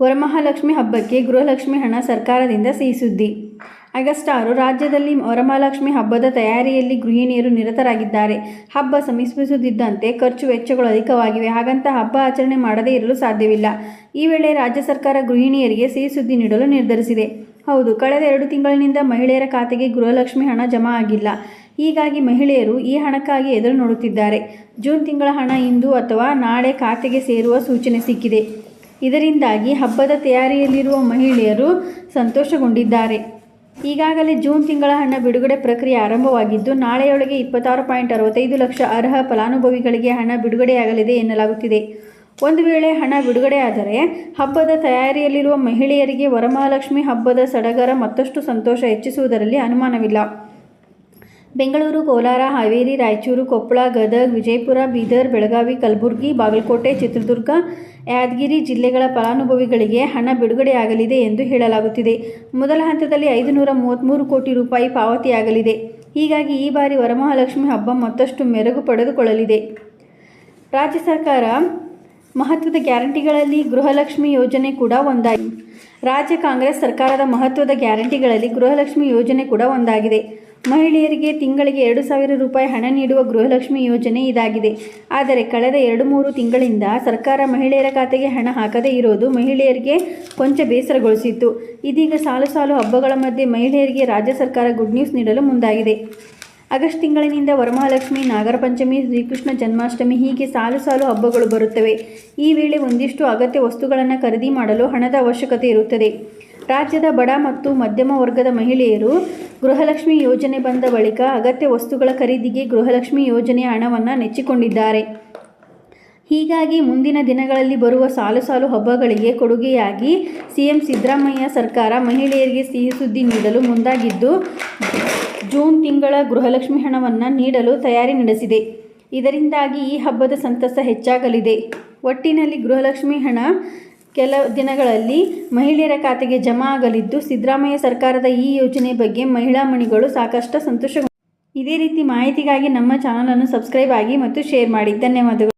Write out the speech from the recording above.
ವರಮಹಾಲಕ್ಷ್ಮಿ ಹಬ್ಬಕ್ಕೆ ಗೃಹಲಕ್ಷ್ಮಿ ಹಣ ಸರ್ಕಾರದಿಂದ ಸಿಹಿ ಸುದ್ದಿ ಆಗಸ್ಟ್ ಆರು ರಾಜ್ಯದಲ್ಲಿ ವರಮಹಾಲಕ್ಷ್ಮಿ ಹಬ್ಬದ ತಯಾರಿಯಲ್ಲಿ ಗೃಹಿಣಿಯರು ನಿರತರಾಗಿದ್ದಾರೆ. ಹಬ್ಬ ಸಮೀಪಿಸುತ್ತಿದ್ದಂತೆ ಖರ್ಚು ವೆಚ್ಚಗಳು ಅಧಿಕವಾಗಿವೆ. ಹಾಗಂತ ಹಬ್ಬ ಆಚರಣೆ ಮಾಡದೇ ಇರಲು ಸಾಧ್ಯವಿಲ್ಲ. ಈ ವೇಳೆ ರಾಜ್ಯ ಸರ್ಕಾರ ಗೃಹಿಣಿಯರಿಗೆ ಸಿಹಿ ಸುದ್ದಿ ನೀಡಲು ನಿರ್ಧರಿಸಿದೆ. ಹೌದು, ಕಳೆದ ಎರಡು ತಿಂಗಳಿನಿಂದ ಮಹಿಳೆಯರ ಖಾತೆಗೆ ಗೃಹಲಕ್ಷ್ಮಿ ಹಣ ಜಮಾ ಆಗಿಲ್ಲ. ಹೀಗಾಗಿ ಮಹಿಳೆಯರು ಈ ಹಣಕ್ಕಾಗಿ ಎದುರು ನೋಡುತ್ತಿದ್ದಾರೆ. ಜೂನ್ ತಿಂಗಳ ಹಣ ಇಂದು ಅಥವಾ ನಾಳೆ ಖಾತೆಗೆ ಸೇರುವ ಸೂಚನೆ ಸಿಕ್ಕಿದೆ. ಇದರಿಂದಾಗಿ ಹಬ್ಬದ ತಯಾರಿಯಲ್ಲಿರುವ ಮಹಿಳೆಯರು ಸಂತೋಷಗೊಂಡಿದ್ದಾರೆ. ಈಗಾಗಲೇ ಜೂನ್ ತಿಂಗಳ ಹಣ ಬಿಡುಗಡೆ ಪ್ರಕ್ರಿಯೆ ಆರಂಭವಾಗಿದ್ದು, ನಾಳೆಯೊಳಗೆ ಇಪ್ಪತ್ತಾರು ಪಾಯಿಂಟ್ ಅರವತ್ತೈದು ಲಕ್ಷ ಅರ್ಹ ಫಲಾನುಭವಿಗಳಿಗೆ ಹಣ ಬಿಡುಗಡೆಯಾಗಲಿದೆ ಎನ್ನಲಾಗುತ್ತಿದೆ. ಒಂದು ವೇಳೆ ಹಣ ಬಿಡುಗಡೆಯಾದರೆ, ಹಬ್ಬದ ತಯಾರಿಯಲ್ಲಿರುವ ಮಹಿಳೆಯರಿಗೆ ವರಮಹಾಲಕ್ಷ್ಮಿ ಹಬ್ಬದ ಸಡಗರ ಮತ್ತಷ್ಟು ಸಂತೋಷ ಹೆಚ್ಚಿಸುವುದರಲ್ಲಿ ಅನುಮಾನವಿಲ್ಲ. ಬೆಂಗಳೂರು, ಕೋಲಾರ, ಹಾವೇರಿ, ರಾಯಚೂರು, ಕೊಪ್ಪಳ, ಗದಗ, ವಿಜಯಪುರ, ಬೀದರ್, ಬೆಳಗಾವಿ, ಕಲಬುರಗಿ, ಬಾಗಲಕೋಟೆ, ಚಿತ್ರದುರ್ಗ, ಯಾದಗಿರಿ ಜಿಲ್ಲೆಗಳ ಫಲಾನುಭವಿಗಳಿಗೆ ಹಣ ಬಿಡುಗಡೆಯಾಗಲಿದೆ ಎಂದು ಹೇಳಲಾಗುತ್ತಿದೆ. ಮೊದಲ ಹಂತದಲ್ಲಿ ಐದು ನೂರ ಮೂವತ್ತ್ಮೂರು ಕೋಟಿ ರೂಪಾಯಿ ಪಾವತಿಯಾಗಲಿದೆ. ಹೀಗಾಗಿ ಈ ಬಾರಿ ವರಮಹಾಲಕ್ಷ್ಮಿ ಹಬ್ಬ ಮತ್ತಷ್ಟು ಮೆರುಗು ಪಡೆದುಕೊಳ್ಳಲಿದೆ. ರಾಜ್ಯ ಸರ್ಕಾರ ಮಹತ್ವದ ಗ್ಯಾರಂಟಿಗಳಲ್ಲಿ ಗೃಹಲಕ್ಷ್ಮಿ ಯೋಜನೆ ಕೂಡ ಒಂದಾಗಿದೆ ರಾಜ್ಯ ಕಾಂಗ್ರೆಸ್ ಸರ್ಕಾರದ ಮಹತ್ವದ ಗ್ಯಾರಂಟಿಗಳಲ್ಲಿ ಗೃಹಲಕ್ಷ್ಮಿ ಯೋಜನೆ ಕೂಡ ಒಂದಾಗಿದೆ. ಮಹಿಳೆಯರಿಗೆ ತಿಂಗಳಿಗೆ ಎರಡು ಸಾವಿರ ರೂಪಾಯಿ ಹಣ ನೀಡುವ ಗೃಹಲಕ್ಷ್ಮಿ ಯೋಜನೆ ಇದಾಗಿದೆ. ಆದರೆ ಕಳೆದ ಎರಡು ಮೂರು ತಿಂಗಳಿಂದ ಸರ್ಕಾರ ಮಹಿಳೆಯರ ಖಾತೆಗೆ ಹಣ ಹಾಕದೇ ಇರೋದು ಮಹಿಳೆಯರಿಗೆ ಕೊಂಚ ಬೇಸರಗೊಳಿಸಿತ್ತು. ಇದೀಗ ಸಾಲು ಸಾಲು ಹಬ್ಬಗಳ ಮಧ್ಯೆ ಮಹಿಳೆಯರಿಗೆ ರಾಜ್ಯ ಸರ್ಕಾರ ಗುಡ್ ನ್ಯೂಸ್ ನೀಡಲು ಮುಂದಾಗಿದೆ. ಆಗಸ್ಟ್ ತಿಂಗಳಿನಿಂದ ವರಮಹಾಲಕ್ಷ್ಮಿ ನಾಗರ ಪಂಚಮಿ ಶ್ರೀಕೃಷ್ಣ ಜನ್ಮಾಷ್ಟಮಿ ಹೀಗೆ ಸಾಲು ಸಾಲು ಹಬ್ಬಗಳು ಬರುತ್ತವೆ. ಈ ವೇಳೆ ಒಂದಿಷ್ಟು ಅಗತ್ಯ ವಸ್ತುಗಳನ್ನು ಖರೀದಿ ಮಾಡಲು ಹಣದ ಅವಶ್ಯಕತೆ ಇರುತ್ತದೆ. ರಾಜ್ಯದ ಬಡ ಮತ್ತು ಮಧ್ಯಮ ವರ್ಗದ ಮಹಿಳೆಯರು ಗೃಹಲಕ್ಷ್ಮಿ ಯೋಜನೆ ಬಂದ ಬಳಿಕ ಅಗತ್ಯ ವಸ್ತುಗಳ ಖರೀದಿಗೆ ಗೃಹಲಕ್ಷ್ಮಿ ಯೋಜನೆಯ ಹಣವನ್ನು ನೆಚ್ಚಿಕೊಂಡಿದ್ದಾರೆ. ಹೀಗಾಗಿ ಮುಂದಿನ ದಿನಗಳಲ್ಲಿ ಬರುವ ಸಾಲು ಸಾಲು ಹಬ್ಬಗಳಿಗೆ ಕೊಡುಗೆಯಾಗಿ ಸಿಎಂ ಸಿದ್ದರಾಮಯ್ಯ ಸರ್ಕಾರ ಮಹಿಳೆಯರಿಗೆ ಸಿಹಿ ಸುದ್ದಿ ನೀಡಲು ಮುಂದಾಗಿದ್ದು, ಜೂನ್ ತಿಂಗಳ ಗೃಹಲಕ್ಷ್ಮಿ ಹಣವನ್ನು ನೀಡಲು ತಯಾರಿ ನಡೆಸಿದೆ. ಇದರಿಂದಾಗಿ ಈ ಹಬ್ಬದ ಸಂತಸ ಹೆಚ್ಚಾಗಲಿದೆ. ಒಟ್ಟಿನಲ್ಲಿ ಗೃಹಲಕ್ಷ್ಮಿ ಹಣ ಕೆಲ ದಿನಗಳಲ್ಲಿ ಮಹಿಳೆಯರ ಖಾತೆಗೆ ಜಮಾ ಆಗಲಿದ್ದು, ಸಿದ್ದರಾಮಯ್ಯ ಸರ್ಕಾರದ ಈ ಯೋಜನೆ ಬಗ್ಗೆ ಮಹಿಳಾ ಮಣಿಗಳು ಸಾಕಷ್ಟು ಸಂತೋಷ ಇದೇ ರೀತಿ ಮಾಹಿತಿಗಾಗಿ ನಮ್ಮ ಚಾನಲನ್ನು ಸಬ್ಸ್ಕ್ರೈಬ್ ಆಗಿ ಮತ್ತು ಶೇರ್ ಮಾಡಿ. ಧನ್ಯವಾದಗಳು.